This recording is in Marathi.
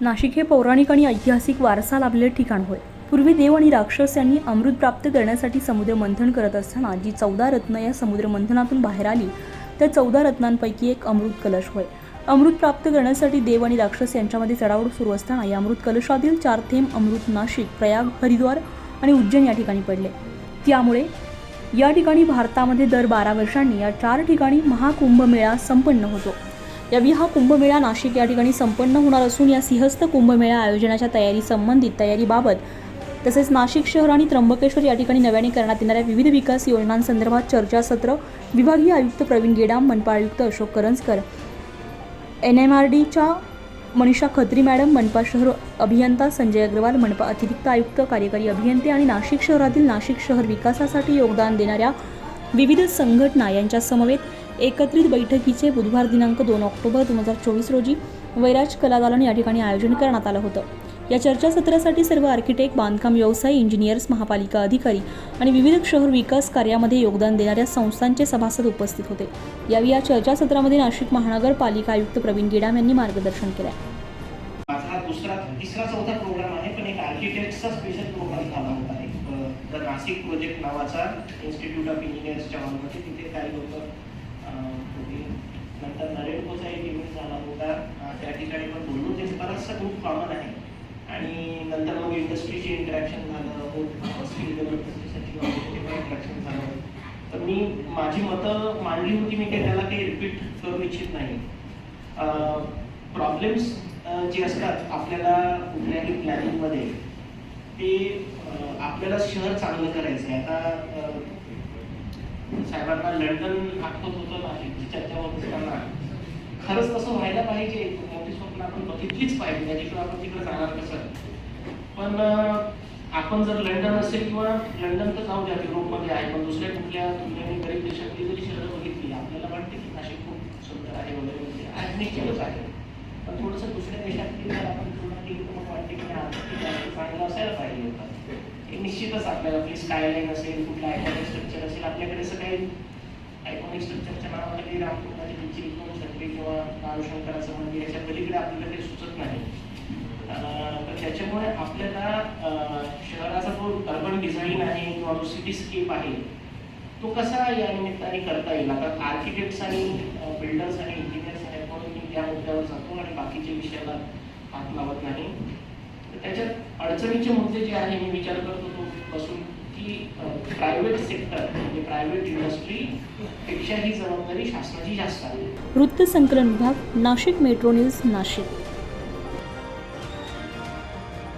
नाशिक हे पौराणिक आणि ऐतिहासिक वारसा लाभलेले ठिकाण होय. पूर्वी देव आणि राक्षस यांनी अमृत प्राप्त करण्यासाठी समुद्र मंथन करत असताना जी चौदा रत्न या समुद्र मंथनातून बाहेर आली त्या चौदा रत्नांपैकी एक अमृत कलश होय. अमृत प्राप्त करण्यासाठी देव आणि राक्षस यांच्यामध्ये चढावड सुरू असताना या अमृत कलशातील चार थेंब अमृत नाशिक प्रयाग हरिद्वार आणि उज्जैन या ठिकाणी पडले. त्यामुळे या ठिकाणी भारतामध्ये दर बारा वर्षांनी या चार ठिकाणी महाकुंभमेळा संपन्न होतो. यावेळी हा कुंभमेळा नाशिक या ठिकाणी संपन्न होणार असून या सिंहस्थ कुंभमेळा आयोजनाच्या तयारी संबंधित तयारीबाबत तसेच नाशिक शहर आणि त्र्यंबकेश्वर या ठिकाणी नव्याने करण्यात येणाऱ्या विविध विकास योजनांसंदर्भात चर्चासत्र विभागीय आयुक्त प्रवीण गेडाम मनपा आयुक्त Ashok Karanjkar N M R डीच्या मनीषा खत्री मॅडम मनपा शहर अभियंता संजय अग्रवाल मनपा अतिरिक्त आयुक्त कार्यकारी अभियंते आणि नाशिक शहरातील नाशिक शहर विकासासाठी योगदान देणाऱ्या विविध संघटना यांच्या समवेत एकत्रित बैठकीचे बुधवार दिनांक दोन ऑक्टोबर दोन हजार चोवीस रोजी वैराज कलादालन या ठिकाणी आयोजन करण्यात आलं होतं. या चर्चासत्रासाठी सर्व आर्किटेक्ट बांधकाम व्यवसाय इंजिनियर्स महापालिका अधिकारी आणि विविध शहर विकास कार्यामध्ये योगदान देणाऱ्या संस्थांचे सभासद उपस्थित होते. यावेळी या चर्चासत्रामध्ये नाशिक महानगरपालिका आयुक्त प्रवीण गेडाम यांनी मार्गदर्शन केलं. दुसरा तिसरा चौथा प्रोग्राम आहे पण एक आर्किटेक्टचा स्पेशल प्रोग्राम झाला होता एक द नाशिक प्रोजेक्ट नावाचा इन्स्टिट्यूट ऑफ इंजिनियर्सच्या मार्फत तिथे काही लोक नंतर नरेंद्रचा एक इव्हेंट झाला होता. त्या ठिकाणी पण बोललो. ते बराचसा खूप कॉमन आहे. आणि नंतर मग इंडस्ट्रीचे इंटरॅक्शन झालं. स्किल डेव्हलपमेंटसाठी इंटरॅक्शन झालं. तर मी माझी मतं मांडली होती मी काही त्याला काही रिपीट करू इच्छित नाही. प्रॉब्लेम्स जे असतात आपल्याला कुठल्याही प्लॅनिंगमध्ये ते आपल्याला शहर चांगलं करायचं आहे आता साहेबांना लंडन आठवत होतं नाशिकची चर्चा होत असताना खरंच तसं व्हायला पाहिजे. मोठी स्वप्न आपण बघितलीच पाहिजे म्हणजे त्याच्याशिवाय आपण तिकडे जाणार कसं. पण आपण जर लंडन असेल किंवा लंडन तर जाऊ द्या युरोपमध्ये आहे पण दुसऱ्या कुठल्या तुलनेने गरीब देशातली जरी शहरं बघितली आपल्याला वाटते की नाशिक खूप सुंदर आहे वगैरे म्हणजे वगैरे आहे निश्चितच आहे. पण थोडंसं दुसऱ्या देशातली जर आपण तुलना केली तर मग वाटते की जास्त चांगलं असायला पाहिजे होतं. हे निश्चितच आपल्याला आपली स्कायलाईन असेल कुठलं आयकॉनिक स्ट्रक्चर असेल आपल्याकडे असं काही आयकॉनिक स्ट्रक्चरच्या नावाखाली रामकुमारी बीची किंवा शंकराचं मंदिर याच्या पलीकडे आपल्याला काही सुचत नाही. तर त्याच्यामुळे आपल्याला शहराचा जो अर्बन डिझाईन आहे किंवा जो सिटीस्केप आहे तो कसा या निमित्ताने करता येईल? आता आर्किटेक्ट्स आणि बिल्डर्स आणि इंजिनियर्स आहेत म्हणून मी त्या मुद्द्यावर जातो आणि बाकीच्या विषयाला हात लावत नाही. त्याच्यात अडचणीचे मुद्दे जे आहे मी विचार करतो तो बसून की प्रायव्हेट सेक्टर म्हणजे प्रायव्हेट इंडस्ट्री पेक्षा ही जबाबदारी शासनाची जास्त आहे. वृत्त संकलन विभाग नाशिक मेट्रो न्यूज नाशिक.